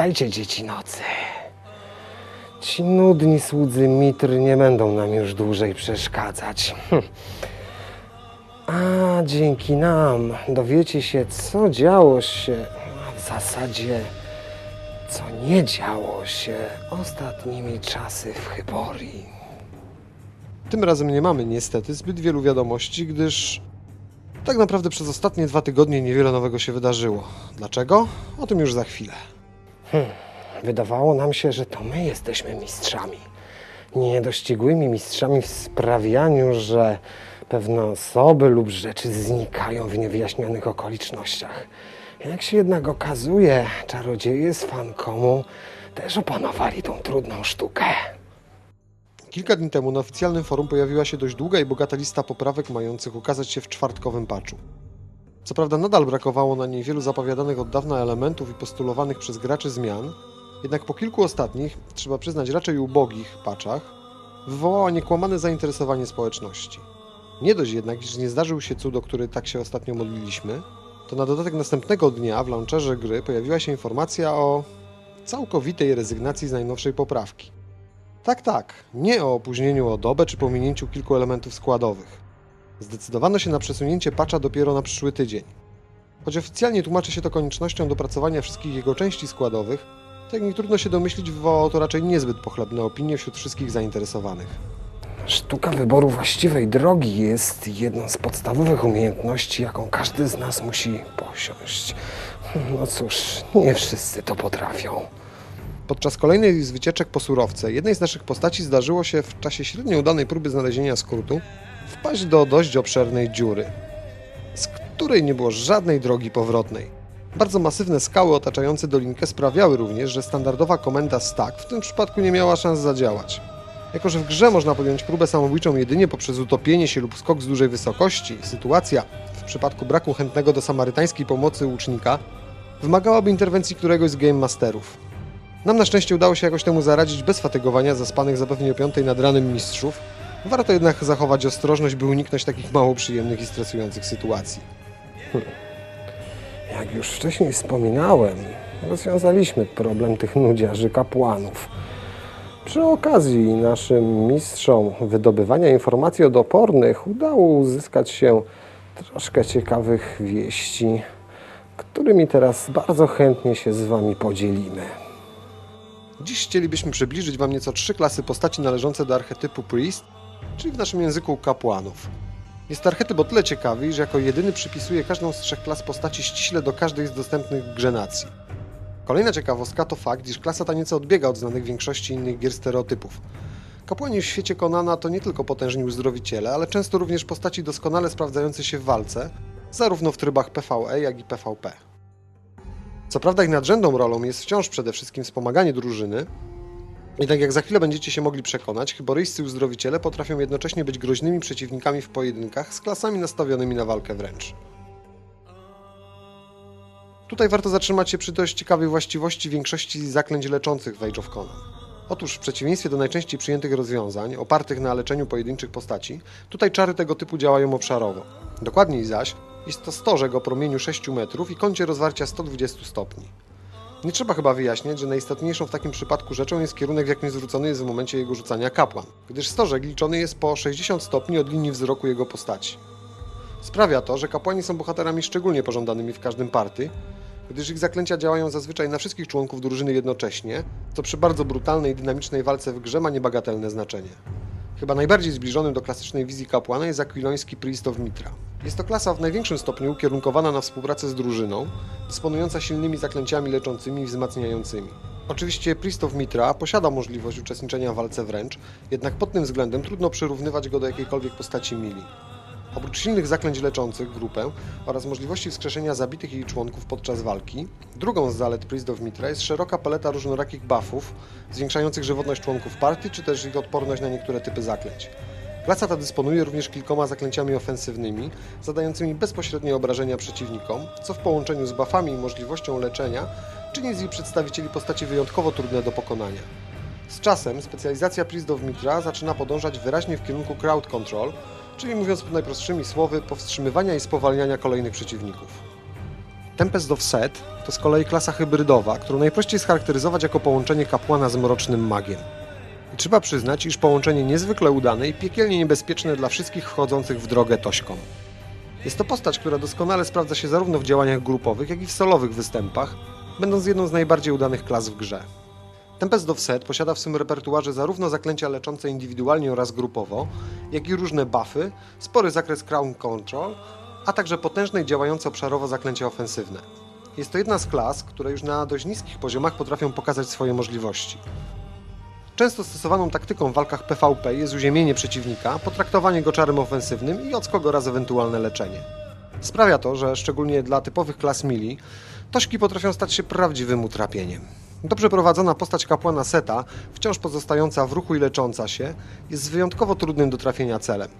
Witajcie, dzieci nocy. Ci nudni słudzy Mitry nie będą nam już dłużej przeszkadzać. Hm. A dzięki nam dowiecie się, co działo się, a w zasadzie co nie działo się ostatnimi czasy w Hyborii. Tym razem nie mamy niestety zbyt wielu wiadomości, gdyż tak naprawdę przez ostatnie dwa tygodnie niewiele nowego się wydarzyło. Dlaczego? O tym już za chwilę. Wydawało nam się, że to my jesteśmy mistrzami. Niedościgłymi mistrzami w sprawianiu, że pewne osoby lub rzeczy znikają w niewyjaśnionych okolicznościach. Jak się jednak okazuje, czarodzieje z Fankomu też opanowali tą trudną sztukę. Kilka dni temu na oficjalnym forum pojawiła się dość długa i bogata lista poprawek mających ukazać się w czwartkowym patchu. Co prawda nadal brakowało na niej wielu zapowiadanych od dawna elementów i postulowanych przez graczy zmian, jednak po kilku ostatnich, trzeba przyznać raczej ubogich patchach, wywołała niekłamane zainteresowanie społeczności. Nie dość jednak, iż nie zdarzył się cud, o który tak się ostatnio modliliśmy, to na dodatek następnego dnia w launcherze gry pojawiła się informacja o całkowitej rezygnacji z najnowszej poprawki. Tak, tak, nie o opóźnieniu o dobę czy pominięciu kilku elementów składowych. Zdecydowano się na przesunięcie patcha dopiero na przyszły tydzień. Choć oficjalnie tłumaczy się to koniecznością dopracowania wszystkich jego części składowych, to jak nie trudno się domyślić, wywołało to raczej niezbyt pochlebne opinie wśród wszystkich zainteresowanych. Sztuka wyboru właściwej drogi jest jedną z podstawowych umiejętności, jaką każdy z nas musi posiąść. No cóż, nie wszyscy to potrafią. Podczas kolejnej z wycieczek po surowce, jednej z naszych postaci zdarzyło się w czasie średnio udanej próby znalezienia skrótu wpaść do dość obszernej dziury, z której nie było żadnej drogi powrotnej. Bardzo masywne skały otaczające dolinkę sprawiały również, że standardowa komenda stack w tym przypadku nie miała szans zadziałać. Jako, że w grze można podjąć próbę samobójczą jedynie poprzez utopienie się lub skok z dużej wysokości, sytuacja, w przypadku braku chętnego do samarytańskiej pomocy łucznika, wymagałaby interwencji któregoś z Game Masterów. Nam na szczęście udało się jakoś temu zaradzić bez fatygowania zaspanych zapewne o piątej nad ranem mistrzów. Warto jednak zachować ostrożność, by uniknąć takich mało przyjemnych i stresujących sytuacji. Jak już wcześniej wspominałem, rozwiązaliśmy problem tych nudziarzy kapłanów. Przy okazji naszym mistrzom wydobywania informacji od opornych udało uzyskać się troszkę ciekawych wieści, którymi teraz bardzo chętnie się z Wami podzielimy. Dziś chcielibyśmy przybliżyć Wam nieco trzy klasy postaci należące do archetypu Priest, czyli w naszym języku kapłanów. Jest archetyp o tyle ciekawy, że jako jedyny przypisuje każdą z trzech klas postaci ściśle do każdej z dostępnych w grze nacji. Kolejna ciekawostka to fakt, iż klasa ta nieco odbiega od znanych większości innych gier stereotypów. Kapłani w świecie Konana to nie tylko potężni uzdrowiciele, ale często również postaci doskonale sprawdzające się w walce, zarówno w trybach PvE, jak i PvP. Co prawda ich nadrzędną rolą jest wciąż przede wszystkim wspomaganie drużyny, jednak jak za chwilę będziecie się mogli przekonać, chyboryjscy uzdrowiciele potrafią jednocześnie być groźnymi przeciwnikami w pojedynkach z klasami nastawionymi na walkę wręcz. Tutaj warto zatrzymać się przy dość ciekawej właściwości większości zaklęć leczących w Age of Conan. Otóż w przeciwieństwie do najczęściej przyjętych rozwiązań, opartych na leczeniu pojedynczych postaci, tutaj czary tego typu działają obszarowo. Dokładniej zaś, jest to stożek o promieniu 6 metrów i kącie rozwarcia 120 stopni. Nie trzeba chyba wyjaśniać, że najistotniejszą w takim przypadku rzeczą jest kierunek, w jakim zwrócony jest w momencie jego rzucania kapłan, gdyż stożek liczony jest po 60 stopni od linii wzroku jego postaci. Sprawia to, że kapłani są bohaterami szczególnie pożądanymi w każdym party, gdyż ich zaklęcia działają zazwyczaj na wszystkich członków drużyny jednocześnie, co przy bardzo brutalnej i dynamicznej walce w grze ma niebagatelne znaczenie. Chyba najbardziej zbliżonym do klasycznej wizji kapłana jest akwiloński Priest of Mitra. Jest to klasa w największym stopniu ukierunkowana na współpracę z drużyną, dysponująca silnymi zaklęciami leczącymi i wzmacniającymi. Oczywiście Priest of Mitra posiada możliwość uczestniczenia w walce wręcz, jednak pod tym względem trudno przyrównywać go do jakiejkolwiek postaci mili. Oprócz silnych zaklęć leczących grupę oraz możliwości wskrzeszenia zabitych jej członków podczas walki, drugą z zalet Priest of Mitra jest szeroka paleta różnorakich buffów, zwiększających żywotność członków partii, czy też ich odporność na niektóre typy zaklęć. Klasa ta dysponuje również kilkoma zaklęciami ofensywnymi, zadającymi bezpośrednie obrażenia przeciwnikom, co w połączeniu z buffami i możliwością leczenia czyni z jej przedstawicieli postaci wyjątkowo trudne do pokonania. Z czasem specjalizacja Priest of Mitra zaczyna podążać wyraźnie w kierunku crowd control, czyli mówiąc najprostszymi słowy, powstrzymywania i spowalniania kolejnych przeciwników. Tempest of Set to z kolei klasa hybrydowa, którą najprościej scharakteryzować jako połączenie kapłana z mrocznym magiem. I trzeba przyznać, iż połączenie niezwykle udane i piekielnie niebezpieczne dla wszystkich wchodzących w drogę tośkom. Jest to postać, która doskonale sprawdza się zarówno w działaniach grupowych, jak i w solowych występach, będąc jedną z najbardziej udanych klas w grze. Tempest Set posiada w swym repertuarze zarówno zaklęcia leczące indywidualnie oraz grupowo, jak i różne buffy, spory zakres Crown Control, a także potężne i działające obszarowo zaklęcia ofensywne. Jest to jedna z klas, które już na dość niskich poziomach potrafią pokazać swoje możliwości. Często stosowaną taktyką w walkach PvP jest uziemienie przeciwnika, potraktowanie go czarem ofensywnym i odskok oraz ewentualne leczenie. Sprawia to, że szczególnie dla typowych klas mili, tośki potrafią stać się prawdziwym utrapieniem. Dobrze prowadzona postać kapłana Seta, wciąż pozostająca w ruchu i lecząca się, jest wyjątkowo trudnym do trafienia celem.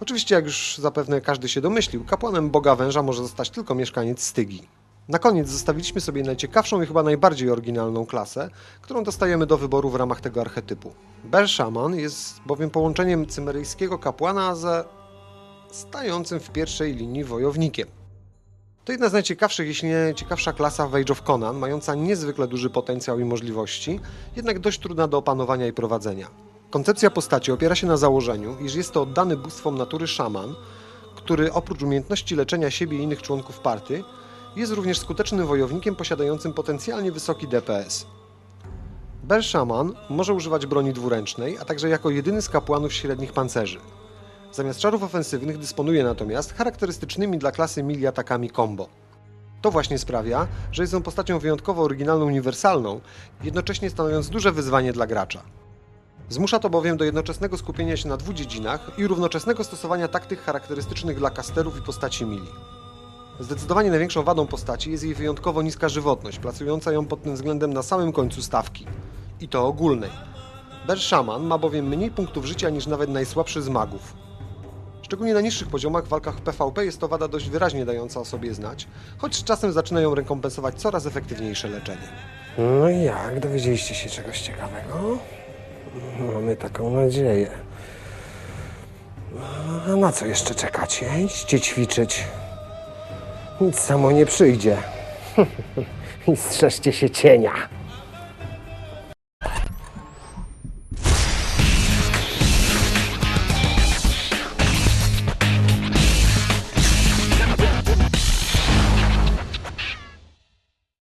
Oczywiście, jak już zapewne każdy się domyślił, kapłanem Boga Węża może zostać tylko mieszkaniec Stygi. Na koniec zostawiliśmy sobie najciekawszą i chyba najbardziej oryginalną klasę, którą dostajemy do wyboru w ramach tego archetypu. Bear Shaman jest bowiem połączeniem cymeryjskiego kapłana ze stającym w pierwszej linii wojownikiem. To jedna z najciekawszych, jeśli nie ciekawsza klasa w Age of Conan, mająca niezwykle duży potencjał i możliwości, jednak dość trudna do opanowania i prowadzenia. Koncepcja postaci opiera się na założeniu, iż jest to oddany bóstwom natury szaman, który oprócz umiejętności leczenia siebie i innych członków party, jest również skutecznym wojownikiem posiadającym potencjalnie wysoki DPS. Bear Shaman może używać broni dwuręcznej, a także jako jedyny z kapłanów średnich pancerzy. Zamiast czarów ofensywnych dysponuje natomiast charakterystycznymi dla klasy mili atakami combo. To właśnie sprawia, że jest on postacią wyjątkowo oryginalną, uniwersalną, jednocześnie stanowiąc duże wyzwanie dla gracza. Zmusza to bowiem do jednoczesnego skupienia się na dwóch dziedzinach i równoczesnego stosowania taktyk charakterystycznych dla kasterów i postaci mili. Zdecydowanie największą wadą postaci jest jej wyjątkowo niska żywotność, placująca ją pod tym względem na samym końcu stawki. I to ogólnej. Bear Shaman ma bowiem mniej punktów życia niż nawet najsłabszy z magów. Szczególnie na niższych poziomach w walkach PvP jest to wada dość wyraźnie dająca o sobie znać, choć z czasem zaczyna ją rekompensować coraz efektywniejsze leczenie. No i jak? Dowiedzieliście się czegoś ciekawego? Mamy taką nadzieję. A na co jeszcze czekacie? Idźcie ćwiczyć. Nic samo nie przyjdzie. I strzeżcie się cienia.